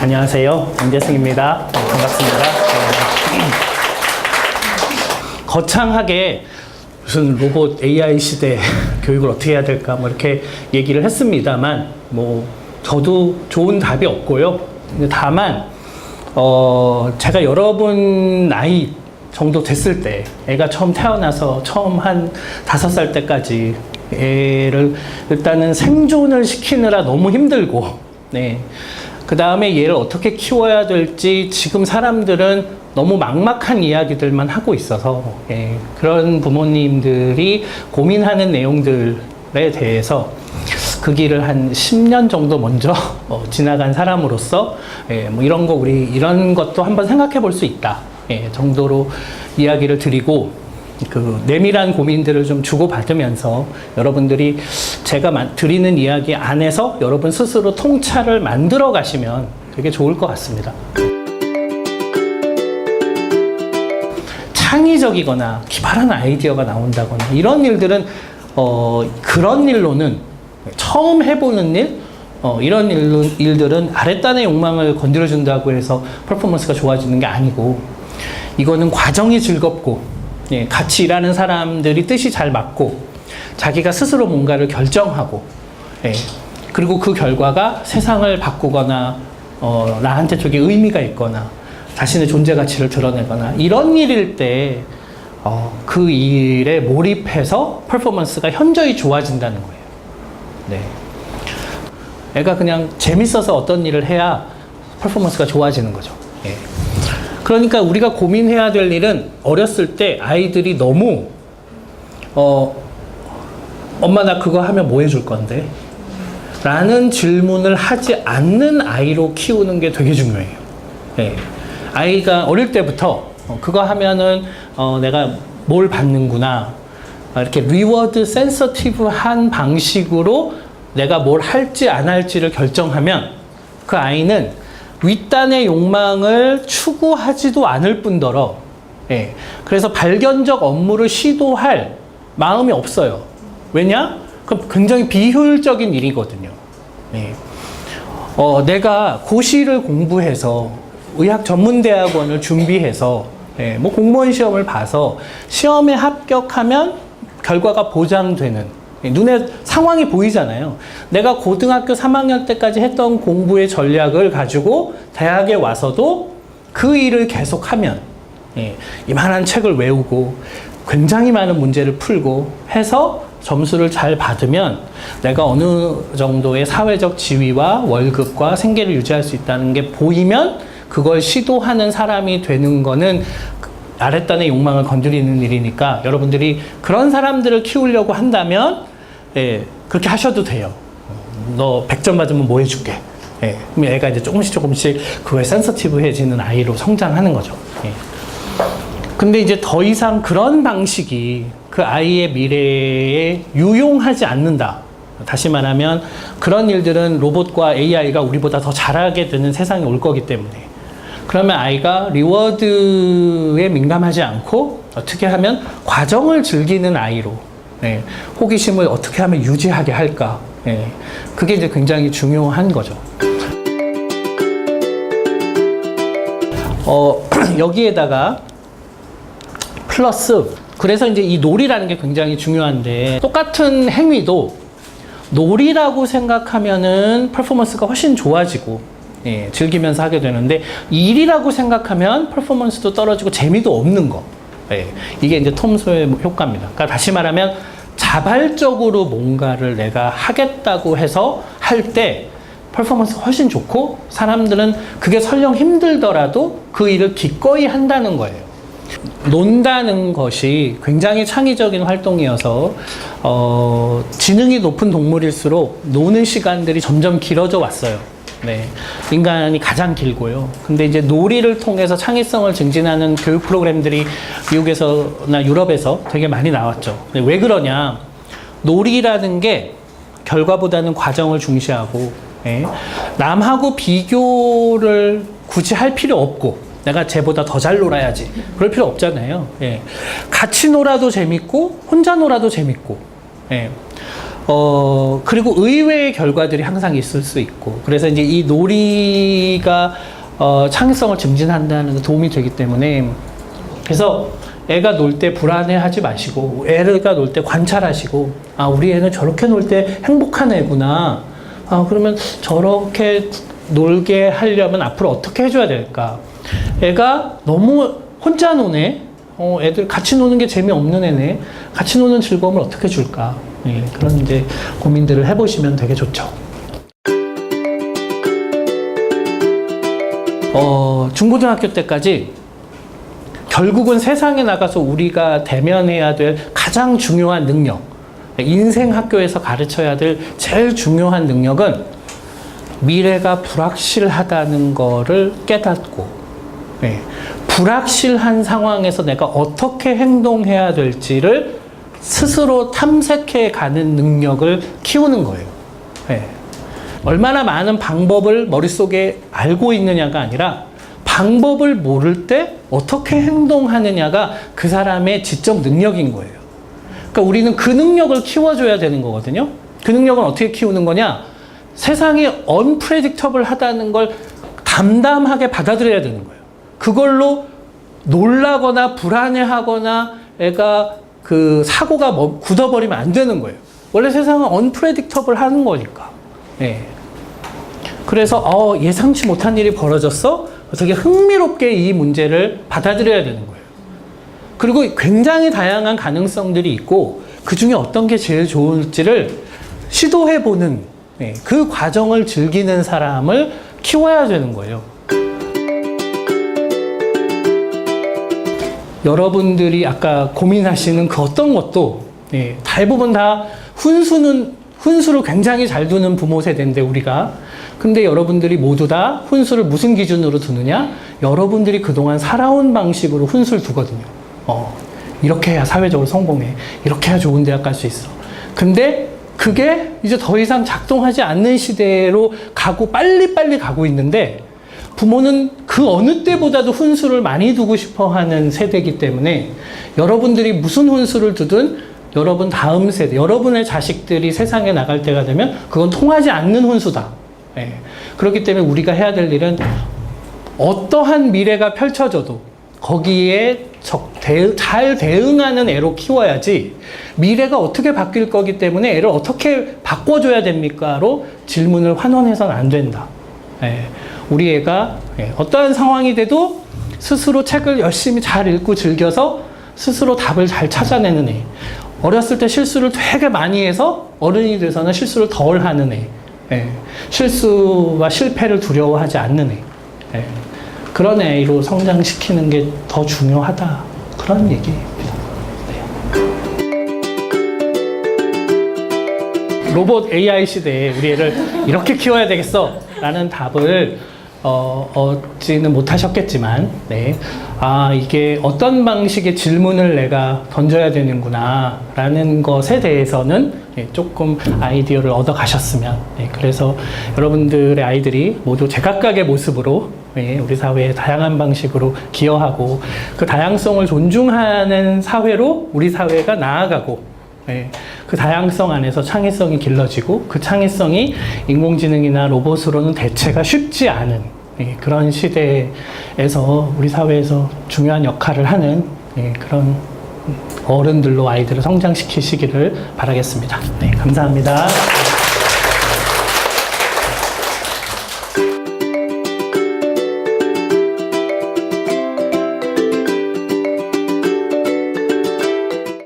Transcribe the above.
안녕하세요. 정재승입니다. 네, 반갑습니다. 네. 거창하게 무슨 로봇 AI 시대 교육을 어떻게 해야 될까 뭐 이렇게 얘기를 했습니다만 뭐 저도 좋은 답이 없고요. 다만 어 제가 여러분 나이 정도 됐을 때 애가 처음 태어나서 처음 한 다섯 살 때까지 애를 일단은 생존을 시키느라 너무 힘들고 네. 그 다음에 얘를 어떻게 키워야 될지 지금 사람들은 너무 막막한 이야기들만 하고 있어서 예, 그런 부모님들이 고민하는 내용들에 대해서 그 길을 한 10년 정도 먼저 어, 지나간 사람으로서 예, 뭐 이런 거 우리 이런 것도 한번 생각해 볼 수 있다 예, 정도로 이야기를 드리고 그 내밀한 고민들을 좀 주고받으면서 여러분들이 제가 마- 드리는 이야기 안에서 여러분 스스로 통찰을 만들어 가시면 되게 좋을 것 같습니다. 창의적이거나 기발한 아이디어가 나온다거나 이런 일들은 어, 그런 일로는 처음 해보는 일 어, 이런 일로, 일들은 아랫단의 욕망을 건드려준다고 해서 퍼포먼스가 좋아지는 게 아니고 이거는 과정이 즐겁고 예, 같이 일하는 사람들이 뜻이 잘 맞고 자기가 스스로 뭔가를 결정하고 예, 그리고 그 결과가 세상을 바꾸거나 어, 나한테 저게 의미가 있거나 자신의 존재 가치를 드러내거나 이런 일일 때 어, 그 일에 몰입해서 퍼포먼스가 현저히 좋아진다는 거예요. 네. 애가 그냥 재밌어서 어떤 일을 해야 퍼포먼스가 좋아지는 거죠. 예. 그러니까 우리가 고민해야 될 일은 어렸을 때 아이들이 너무 어 엄마 나 그거 하면 뭐 해줄 건데? 라는 질문을 하지 않는 아이로 키우는 게 되게 중요해요. 예. 아이가 어릴 때부터 어, 그거 하면은 어, 내가 뭘 받는구나. 아, 이렇게 리워드 센서티브한 방식으로 내가 뭘 할지 안 할지를 결정하면 그 아이는 윗단의 욕망을 추구하지도 않을 뿐더러 예, 그래서 발견적 업무를 시도할 마음이 없어요. 왜냐? 그럼 굉장히 비효율적인 일이거든요. 예. 어, 내가 고시를 공부해서 의학 전문대학원을 준비해서 예, 뭐 공무원 시험을 봐서 시험에 합격하면 결과가 보장되는 예, 눈에 상황이 보이잖아요. 내가 고등학교 3학년 때까지 했던 공부의 전략을 가지고 대학에 와서도 그 일을 계속하면 예, 이만한 책을 외우고 굉장히 많은 문제를 풀고 해서 점수를 잘 받으면 내가 어느 정도의 사회적 지위와 월급과 생계를 유지할 수 있다는 게 보이면 그걸 시도하는 사람이 되는 거는 아랫단의 욕망을 건드리는 일이니까 여러분들이 그런 사람들을 키우려고 한다면 예, 그렇게 하셔도 돼요. 너 100점 맞으면 뭐 해줄게. 예, 그럼 애가 이제 조금씩 조금씩 그거에 센서티브해지는 아이로 성장하는 거죠. 예. 근데 이제 더 이상 그런 방식이 그 아이의 미래에 유용하지 않는다. 다시 말하면 그런 일들은 로봇과 AI가 우리보다 더 잘하게 되는 세상이 올 거기 때문에. 그러면 아이가 리워드에 민감하지 않고 어떻게 하면 과정을 즐기는 아이로 예, 호기심을 어떻게 하면 유지하게 할까. 예, 그게 이제 굉장히 중요한 거죠. 어, 여기에다가 플러스 그래서 이제 이 놀이라는 게 굉장히 중요한데 똑같은 행위도 놀이라고 생각하면은 퍼포먼스가 훨씬 좋아지고 예, 즐기면서 하게 되는데 일이라고 생각하면 퍼포먼스도 떨어지고 재미도 없는 거 예, 이게 이제 톰소의 효과입니다. 그러니까 다시 말하면 자발적으로 뭔가를 내가 하겠다고 해서 할 때 퍼포먼스가 훨씬 좋고 사람들은 그게 설령 힘들더라도 그 일을 기꺼이 한다는 거예요. 논다는 것이 굉장히 창의적인 활동이어서 어, 지능이 높은 동물일수록 노는 시간들이 점점 길어져 왔어요. 네, 인간이 가장 길고요. 근데 이제 놀이를 통해서 창의성을 증진하는 교육 프로그램들이 미국에서나 유럽에서 되게 많이 나왔죠. 왜 그러냐? 놀이라는 게 결과보다는 과정을 중시하고 예, 남하고 비교를 굳이 할 필요 없고 내가 쟤보다 더 잘 놀아야지 그럴 필요 없잖아요. 예. 같이 놀아도 재밌고 혼자 놀아도 재밌고 예. 어, 그리고 의외의 결과들이 항상 있을 수 있고, 그래서 이제 이 놀이가 어, 창의성을 증진한다는 데 도움이 되기 때문에, 그래서 애가 놀 때 불안해하지 마시고, 애가 놀 때 관찰하시고, 아, 우리 애는 저렇게 놀 때 행복한 애구나. 아, 그러면 저렇게 놀게 하려면 앞으로 어떻게 해줘야 될까? 애가 너무 혼자 노네? 어, 애들 같이 노는 게 재미없는 애네. 같이 노는 즐거움을 어떻게 줄까? 예, 그런 이제 고민들을 해보시면 되게 좋죠. 어, 중고등학교 때까지 결국은 세상에 나가서 우리가 대면해야 될 가장 중요한 능력, 인생 학교에서 가르쳐야 될 제일 중요한 능력은 미래가 불확실하다는 거를 깨닫고, 예, 불확실한 상황에서 내가 어떻게 행동해야 될지를 스스로 탐색해 가는 능력을 키우는 거예요. 예. 얼마나 많은 방법을 머릿속에 알고 있느냐가 아니라 방법을 모를 때 어떻게 행동하느냐가 그 사람의 지적 능력인 거예요. 그러니까 우리는 그 능력을 키워줘야 되는 거거든요. 그 능력은 어떻게 키우는 거냐? 세상이 언프레딕터블 하다는 걸 담담하게 받아들여야 되는 거예요. 그걸로 놀라거나 불안해하거나 애가 그 사고가 뭐 굳어버리면 안 되는 거예요. 원래 세상은 언프레딕터블 하는 거니까. 예. 그래서 어, 예상치 못한 일이 벌어졌어? 되게 흥미롭게 이 문제를 받아들여야 되는 거예요. 그리고 굉장히 다양한 가능성들이 있고 그 중에 어떤 게 제일 좋을지를 시도해보는 예, 그 과정을 즐기는 사람을 키워야 되는 거예요. 여러분들이 아까 고민하시는 그 어떤 것도 예, 대부분 다 훈수는 훈수를 굉장히 잘 두는 부모 세대인데 우리가 근데 여러분들이 모두 다 훈수를 무슨 기준으로 두느냐? 여러분들이 그동안 살아온 방식으로 훈수를 두거든요. 어, 이렇게 해야 사회적으로 성공해. 이렇게 해야 좋은 대학 갈 수 있어. 근데 그게 이제 더 이상 작동하지 않는 시대로 가고 빨리빨리 가고 있는데 부모는 그 어느 때보다도 훈수를 많이 두고 싶어 하는 세대이기 때문에 여러분들이 무슨 훈수를 두든 여러분 다음 세대, 여러분의 자식들이 세상에 나갈 때가 되면 그건 통하지 않는 훈수다. 예. 그렇기 때문에 우리가 해야 될 일은 어떠한 미래가 펼쳐져도 거기에 적, 대, 잘 대응하는 애로 키워야지 미래가 어떻게 바뀔 거기 때문에 애를 어떻게 바꿔줘야 됩니까?로 질문을 환원해서는 안 된다. 예. 우리 애가 예, 어떠한 상황이 돼도 스스로 책을 열심히 잘 읽고 즐겨서 스스로 답을 잘 찾아내는 애. 어렸을 때 실수를 되게 많이 해서 어른이 돼서는 실수를 덜 하는 애. 예. 실수와 실패를 두려워하지 않는 애. 예. 그런 애로 성장시키는 게 더 중요하다. 그런 얘기입니다. 네. 로봇 AI 시대에 우리 애를 이렇게 키워야 되겠어. 라는 답을 어, 얻지는 못하셨겠지만, 네. 아, 이게 어떤 방식의 질문을 내가 던져야 되는구나, 라는 것에 대해서는 예, 조금 아이디어를 얻어 가셨으면, 예, 그래서 여러분들의 아이들이 모두 제각각의 모습으로 예, 우리 사회의 다양한 방식으로 기여하고 그 다양성을 존중하는 사회로 우리 사회가 나아가고 예, 그 다양성 안에서 창의성이 길러지고 그 창의성이 인공지능이나 로봇으로는 대체가 쉽지 않은 예, 그런 시대에서 우리 사회에서 중요한 역할을 하는 예, 그런 어른들로 아이들을 성장시키시기를 바라겠습니다. 네, 감사합니다.